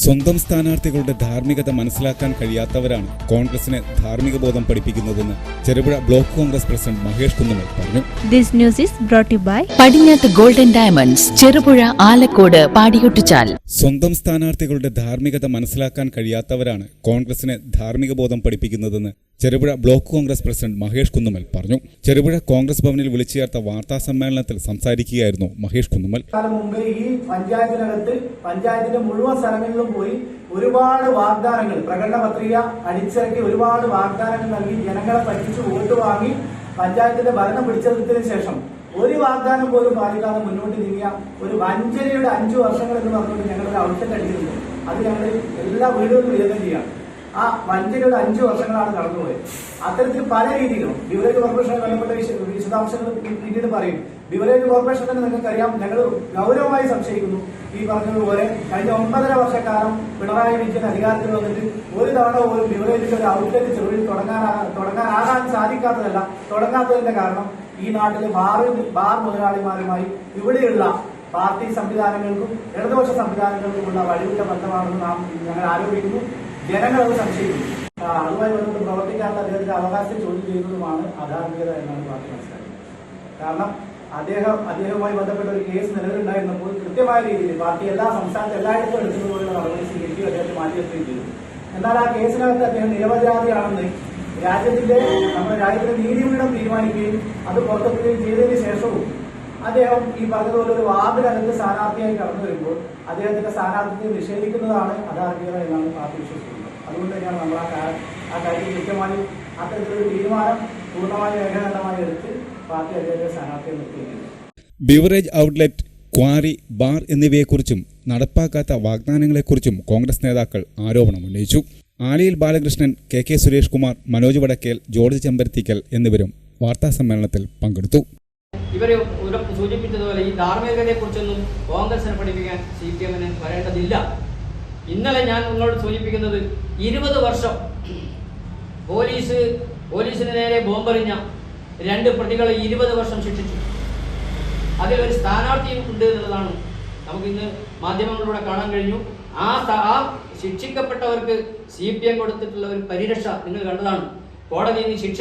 സ്വന്തം സ്ഥാനാർത്ഥികളുടെ ധാർമ്മികത മനസ്സിലാക്കാൻ കഴിയാത്തവരാണ് കോൺഗ്രസിനെ ധാർമ്മിക ബോധം പഠിപ്പിക്കുന്നതെന്ന് ചെറുപുഴ ബ്ലോക്ക് കോൺഗ്രസ് പ്രസിഡന്റ് മഹേഷ് കുന്നുമൽ പറഞ്ഞു. This news is brought by you by Padinjath golden diamonds Cherupuzha Alakode Padiyottuchal സ്വന്തം സ്ഥാനാർത്ഥികളുടെ ധാർമ്മികത മനസ്സിലാക്കാൻ കഴിയാത്തവരാണ് കോൺഗ്രസിനെ ധാർമ്മിക ബോധം പഠിപ്പിക്കുന്നതെന്ന് ചെറുപുഴ ബ്ലോക്ക് കോൺഗ്രസ് പ്രസിഡന്റ് മഹേഷ് കുന്നുമൽ പറഞ്ഞു. ചെറുപുഴ കോൺഗ്രസ് ഭവനിൽ വിളിച്ചു ചേർത്ത വാർത്താ സമ്മേളനത്തിൽ സംസാരിക്കുകയായിരുന്നു മഹേഷ് കുന്നുമൽ മുമ്പ് ഈ പഞ്ചായത്തിനകത്ത് പഞ്ചായത്തിന്റെ മുഴുവൻ സ്ഥലങ്ങളിലും പോയി ഒരുപാട് വാഗ്ദാനങ്ങൾ പ്രകടന പത്രിക അടിച്ചിറക്കി ഒരുപാട് വാഗ്ദാനങ്ങൾ നൽകി ജനങ്ങളെ പറ്റിച്ച് വോട്ട് വാങ്ങി പഞ്ചായത്തിന്റെ ഭരണം പിടിച്ചെടുത്തതിനു ശേഷം ഒരു വാഗ്ദാനം പോലും പാലിക്കാതെ മുന്നോട്ട് നീങ്ങിയ ഒരു വഞ്ചനയുടെ അഞ്ചു വർഷങ്ങൾ എന്ന് പറഞ്ഞുകൊണ്ട് ഞങ്ങളൊരു ഔട്ട്ലെറ്റ് അടിക്കുന്നുണ്ട് അത് ഞങ്ങൾ എല്ലാ വീടുകളിലും വിതരണം ചെയ്യാം ആ വഞ്ചനയുടെ അഞ്ചു വർഷങ്ങളാണ് കടന്നുപോയത്. അത്തരത്തിൽ പല രീതിയിലും ബിവറേജ് കോർപ്പറേഷനെ ബന്ധപ്പെട്ട വിശ- വിശദാംശങ്ങൾ പിന്നീട് പറയും. ബിവറേജ് കോർപ്പറേഷൻ തന്നെ നിങ്ങൾക്കറിയാം. ഞങ്ങൾ ഗൗരവമായി സംശയിക്കുന്നു ഈ പറഞ്ഞതുപോലെ കഴിഞ്ഞ ഒമ്പതര വർഷക്കാലം പിണറായി വിജയൻ അധികാരത്തിൽ വന്നിട്ട് ഒരു തവണ പോലും ബിവറേജിന്റെ ഒരു ഔട്ട്ലെറ്റ് ചെറുവിൽ തുടങ്ങാൻ തുടങ്ങാനാകാൻ സാധിക്കാത്തതല്ല. തുടങ്ങാത്തതിന്റെ കാരണം ഈ നാട്ടിലെ ബാർ ബാർ മുതലാളിമാരുമായി ഇവിടെയുള്ള പാർട്ടി സംവിധാനങ്ങൾക്കും ഇടതുപക്ഷ സംവിധാനങ്ങൾക്കുമുള്ള വഴിവിട്ട ബന്ധമാണെന്ന് നാം ഞങ്ങൾ ആരോപിക്കുന്നു. ജനങ്ങൾ ആ, അതുമായി ബന്ധപ്പെട്ട് പ്രവർത്തിക്കാനുള്ള അദ്ദേഹത്തിന്റെ അവകാശം ചോദ്യം ചെയ്യുന്നതുമാണ് അധാർമികത എന്നാണ് പാർട്ടി മനസ്സിലാക്കുന്നത്. കാരണം അദ്ദേഹം അദ്ദേഹവുമായി ബന്ധപ്പെട്ട ഒരു കേസ് നിലവിലുണ്ടായിരുന്നപ്പോൾ കൃത്യമായ രീതിയിൽ പാർട്ടി എല്ലാ സംസ്ഥാനത്ത് എല്ലായിടത്തും എടുക്കുന്നതുപോലുള്ള നടപടി സ്വീകരിക്കുകയും അദ്ദേഹത്തെ മാറ്റിവെക്കുകയും ചെയ്തു. എന്നാൽ ആ കേസിനകത്ത് അദ്ദേഹം നിരപരാധിയാണെന്ന് രാജ്യത്തിന്റെ നമ്മുടെ രാജ്യത്തിന്റെ നീതിപീഠം തീരുമാനിക്കുകയും അത് പുറത്തെത്തുകയും ചെയ്തതിനു ശേഷവും അദ്ദേഹം ഈ പറഞ്ഞതുപോലെ ഒരു വാർഡിനകത്ത് സ്ഥാനാർത്ഥിയായി കടന്നു വരുമ്പോൾ അദ്ദേഹത്തിന്റെ സ്ഥാനാർത്ഥിത്വം നിഷേധിക്കുന്നതാണ് അധാർമികത എന്നാണ് പാർട്ടി വിശ്വസിക്കുന്നത്. അതുകൊണ്ട് തന്നെയാണ് നമ്മൾ ആ ആ കാര്യം കൃത്യമായി അത്തരത്തിലൊരു തീരുമാനം പൂർണമായും ഏകകണ്ഠമായി എടുത്ത് പാർട്ടി അദ്ദേഹത്തെ സ്ഥാനാർത്ഥിയെ നിർത്തിയിരിക്കുന്നത് ബിവറേജ് ഔട്ട്ലെറ്റ് ക്വാറി ബാർ എന്നിവയെക്കുറിച്ചും നടപ്പാക്കാത്ത വാഗ്ദാനങ്ങളെക്കുറിച്ചും കോൺഗ്രസ് നേതാക്കൾ ആരോപണം ഉന്നയിച്ചു. Aliyil Balakrishnan K K Suresh Kumar Manoj Vadakkel George Chembarathikkal എന്നിവരും വാർത്താ സമ്മേളനത്തിൽ പങ്കെടുത്തു. ഇവർ സൂചിപ്പിച്ചതുപോലെ ഈ ധാർമ്മികതയെക്കുറിച്ചൊന്നും കോൺഗ്രസിനെ പഠിപ്പിക്കാൻ സി പി എമ്മിന് വരേണ്ടതില്ല. ഇന്നലെ ഞാൻ നിങ്ങളോട് സൂചിപ്പിക്കുന്നത് ഇരുപത് വർഷം പോലീസ് പോലീസിന് നേരെ ബോംബെറിഞ്ഞ രണ്ട് പ്രതികളെ ഇരുപത് വർഷം ശിക്ഷിച്ചു. അതിലൊരു സ്ഥാനാർത്ഥിയും ഉണ്ട് എന്നുള്ളതാണ് നമുക്കിന്ന് മാധ്യമങ്ങളിലൂടെ കാണാൻ കഴിഞ്ഞു. ആ ആ ശിക്ഷിക്കപ്പെട്ടവർക്ക് സി പി എം കൊടുത്തിട്ടുള്ള ഒരു പരിരക്ഷ നിങ്ങൾ കണ്ടതാണ്. കോടതിയിൽ നിന്ന് ശിക്ഷ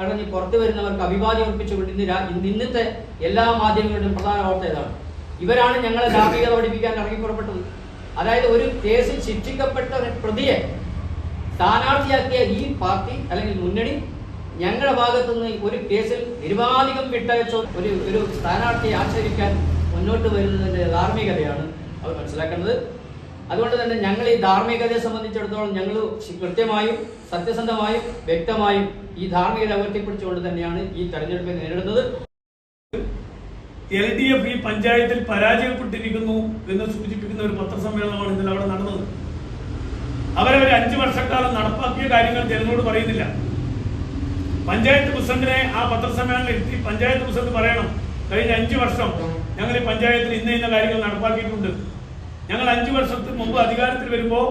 അടഞ്ഞ് പുറത്തു വരുന്നവർക്ക് അഭിവാദ്യം ഉറപ്പിച്ചുകൊണ്ട് ഇന്ന് ഇന്ന് ഇന്നത്തെ എല്ലാ മാധ്യമങ്ങളുടെയും പ്രധാന വാർത്ത ഇതാണ്. ഇവരാണ് ഞങ്ങളെ ധാർമ്മികത പഠിപ്പിക്കാൻ ഇറങ്ങി പുറപ്പെട്ടത്. അതായത് ഒരു കേസിൽ ശിക്ഷിക്കപ്പെട്ട പ്രതിയെ സ്ഥാനാർത്ഥിയാക്കിയ ഈ പാർട്ടി അല്ലെങ്കിൽ മുന്നണി ഞങ്ങളുടെ ഭാഗത്തുനിന്ന് ഒരു കേസിൽ നിരുപാധികം വിട്ടയച്ച. ഒരു ഒരു സ്ഥാനാർത്ഥിയെ ആക്ഷേപിക്കാൻ മുന്നോട്ട് വരുന്നതിന്റെ ധാർമ്മികതയാണ് അവർ മനസ്സിലാക്കേണ്ടത്. അതുകൊണ്ട് തന്നെ ഞങ്ങൾ ഈ ധാർമ്മികതയെ സംബന്ധിച്ചിടത്തോളം ഞങ്ങൾ കൃത്യമായും സത്യസന്ധമായും വ്യക്തമായും ഈ ധാർമ്മികത ഉയർത്തിപ്പിടിച്ചുകൊണ്ട് തന്നെയാണ് ഈ തെരഞ്ഞെടുപ്പിനെ നേരിടുന്നത്. എൽ ഡി എഫ് ഈ പഞ്ചായത്തിൽ പരാജയപ്പെട്ടിരിക്കുന്നു എന്ന് സൂചിപ്പിക്കുന്ന ഒരു പത്രസമ്മേളനമാണ് ഇന്നലെ അവിടെ നടന്നത്. അവരവർ അഞ്ചു വർഷക്കാലം നടപ്പാക്കിയ കാര്യങ്ങൾ ജനങ്ങളോട് പറയുന്നില്ല. പഞ്ചായത്ത് പ്രസിഡന്റിനെ ആ പത്രസമ്മേളനം എത്തി പഞ്ചായത്ത് പ്രസിഡന്റ് പറയണം കഴിഞ്ഞ അഞ്ചു വർഷം ഞങ്ങൾ ഈ പഞ്ചായത്തിൽ ഇന്ന ഇന്ന കാര്യങ്ങൾ നടപ്പാക്കിയിട്ടുണ്ട്. ഞങ്ങൾ അഞ്ചു വർഷത്തിന് മുമ്പ് അധികാരത്തിൽ വരുമ്പോൾ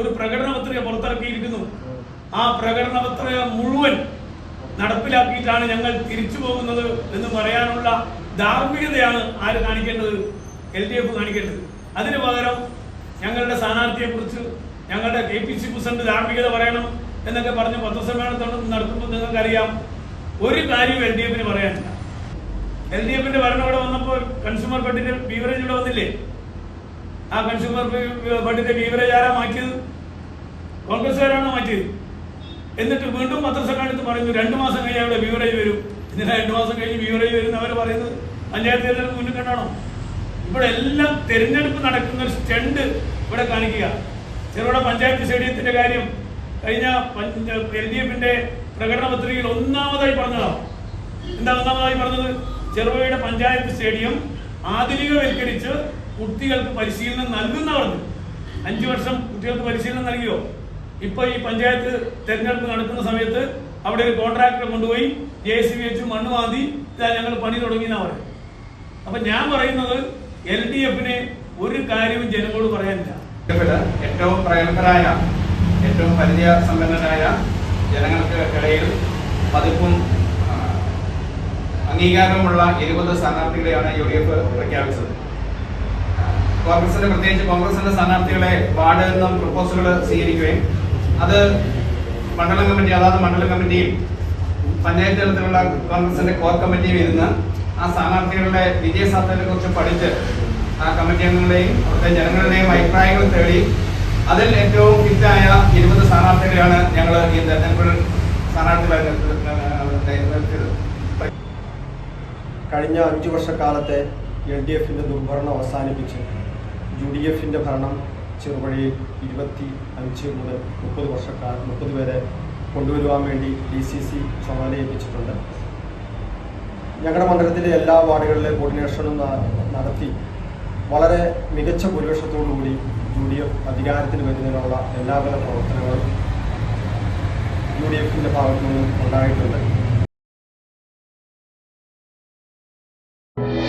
ഒരു പ്രകടന പത്രിക പുറത്തിറക്കിയിരിക്കുന്നു. ആ പ്രകടന പത്രിക മുഴുവൻ നടപ്പിലാക്കിയിട്ടാണ് ഞങ്ങൾ തിരിച്ചു പോകുന്നത് എന്ന് പറയാനുള്ള ധാർമ്മികതയാണ് ആര് കാണിക്കേണ്ടത്? എൽ ഡി എഫ് കാണിക്കേണ്ടത്. അതിനു പകരം ഞങ്ങളുടെ സ്ഥാനാർത്ഥിയെ കുറിച്ച് ഞങ്ങളുടെ കെ പി സി പ്രസിഡന്റ് ധാർമ്മികത പറയണം എന്നൊക്കെ പറഞ്ഞ് പത്രസമ്മേളനം നടത്തുമ്പോൾ നിങ്ങൾക്കറിയാം ഒരു കാര്യം എൽ ഡി എഫിന് പറയാനില്ല. എൽ ഡി എഫിന്റെ ഭരണം ഇവിടെ വന്നപ്പോൾ കൺസ്യൂമർ ഫണ്ടിന്റെ ബീവറേജ് ഇവിടെ വന്നില്ലേ? ആ കൺസ്യൂമർ ഫണ്ടിന്റെ ബീവറേജ് ആരാ മാറ്റിയത്? കോൺഗ്രസ്സുകാരാണോ മാറ്റിയത്? എന്നിട്ട് വീണ്ടും പത്രസമ്മേളനത്തിൽ പറയുന്നു രണ്ടു മാസം കഴിഞ്ഞാൽ അവിടെ ബീവറേജ് വരും. എന്തിനാ രണ്ടു മാസം കഴിഞ്ഞ് ബീവറേജ് വരും അവർ പറയുന്നത് പഞ്ചായത്ത് തിരഞ്ഞെടുപ്പ് മുന്നിൽ കണ്ടാണോ? ഇവിടെ എല്ലാം തിരഞ്ഞെടുപ്പ് നടക്കുന്ന ഒരു സ്റ്റണ്ട് ഇവിടെ കാണിക്കുക. ചെറുപുഴ പഞ്ചായത്ത് സ്റ്റേഡിയത്തിന്റെ കാര്യം കഴിഞ്ഞ എൽ ഡി എഫിന്റെ പ്രകടന പത്രികയിൽ ഒന്നാമതായി പറഞ്ഞതാണ്. എന്താ ഒന്നാമതായി പറഞ്ഞത്? ചെറുപുഴയുടെ പഞ്ചായത്ത് സ്റ്റേഡിയം ആധുനികവൽക്കരിച്ച് കുട്ടികൾക്ക് പരിശീലനം നൽകുന്ന പറഞ്ഞു. അഞ്ചു വർഷം കുട്ടികൾക്ക് പരിശീലനം നൽകിയോ? ഇപ്പൊ ഈ പഞ്ചായത്ത് തെരഞ്ഞെടുപ്പ് നടക്കുന്ന സമയത്ത് അവിടെ ഒരു കോൺട്രാക്ടറെ കൊണ്ടുപോയി ജെ സി ബി വെച്ച് മണ്ണ് വാതി ഇതാ ഞങ്ങൾ പണി തുടങ്ങിയെന്നാ പറയും അപ്പൊ ഞാൻ പറയുന്നത് എൽ ഡി എഫിന് ഒരു കാര്യവും ജനങ്ങളോട് പറയാനില്ല. ഏറ്റവും പ്രഗത്ഭരായ ഏറ്റവും പരിചയ സമ്പന്നരായ ജനങ്ങൾക്ക് ഇടയിൽ പതിപ്പും അംഗീകാരമുള്ള ഇരുപത് സ്ഥാനാർത്ഥികളെയാണ് യു ഡി എഫ് പ്രഖ്യാപിച്ചത്. കോൺഗ്രസിന്റെ പ്രത്യേകിച്ച് കോൺഗ്രസിന്റെ സ്ഥാനാർത്ഥികളെ വാർഡിൽ നിന്നും പ്രപ്പോസലുകൾ സ്വീകരിക്കുകയും അത് മണ്ഡലം കമ്മിറ്റി അതാത് മണ്ഡലം കമ്മിറ്റിയും പഞ്ചായത്ത് തലത്തിലുള്ള കോൺഗ്രസിന്റെ കോർ കമ്മിറ്റിയും ഇരുന്ന് ആ സ്ഥാനാർത്ഥികളുടെ വിജയ സാധ്യതയെ കുറിച്ച് പഠിച്ച് ആ കമ്മിറ്റി അംഗങ്ങളുടെയും അവിടുത്തെ ജനങ്ങളുടെയും അഭിപ്രായങ്ങൾ തേടി അതിൽ ഏറ്റവും ഫിറ്റായ ഇരുപത് സ്ഥാനാർത്ഥികളെയാണ് ഞങ്ങൾ ഈ തെരഞ്ഞെടുപ്പിൽ സ്ഥാനാർത്ഥികളായി കഴിഞ്ഞ അഞ്ചു വർഷക്കാലത്തെ എൽ ഡി എഫിന്റെ ദുർഭരണം അവസാനിപ്പിച്ച് യു ഡി എഫിന്റെ ഭരണം ചെറുവഴിയിൽ ഇരുപത്തി അഞ്ച് മുതൽ മുപ്പത് വർഷക്കാർ മുപ്പത് പേരെ കൊണ്ടുവരുവാൻ വേണ്ടി ഡി സി സി ചുമതല ഏൽപ്പിച്ചിട്ടുണ്ട്. ഞങ്ങളുടെ മണ്ഡലത്തിലെ എല്ലാ വാർഡുകളിലെ കോർഡിനേഷനും നടത്തി വളരെ മികച്ച ഭൂരിപക്ഷത്തോടുകൂടി യു ഡി എഫ് അധികാരത്തിൽ വരുന്നതിനുള്ള എല്ലാവിധ പ്രവർത്തനങ്ങളും യു ഡി എഫിന്റെ ഭാഗത്തു നിന്നും ഉണ്ടായിട്ടുണ്ട്.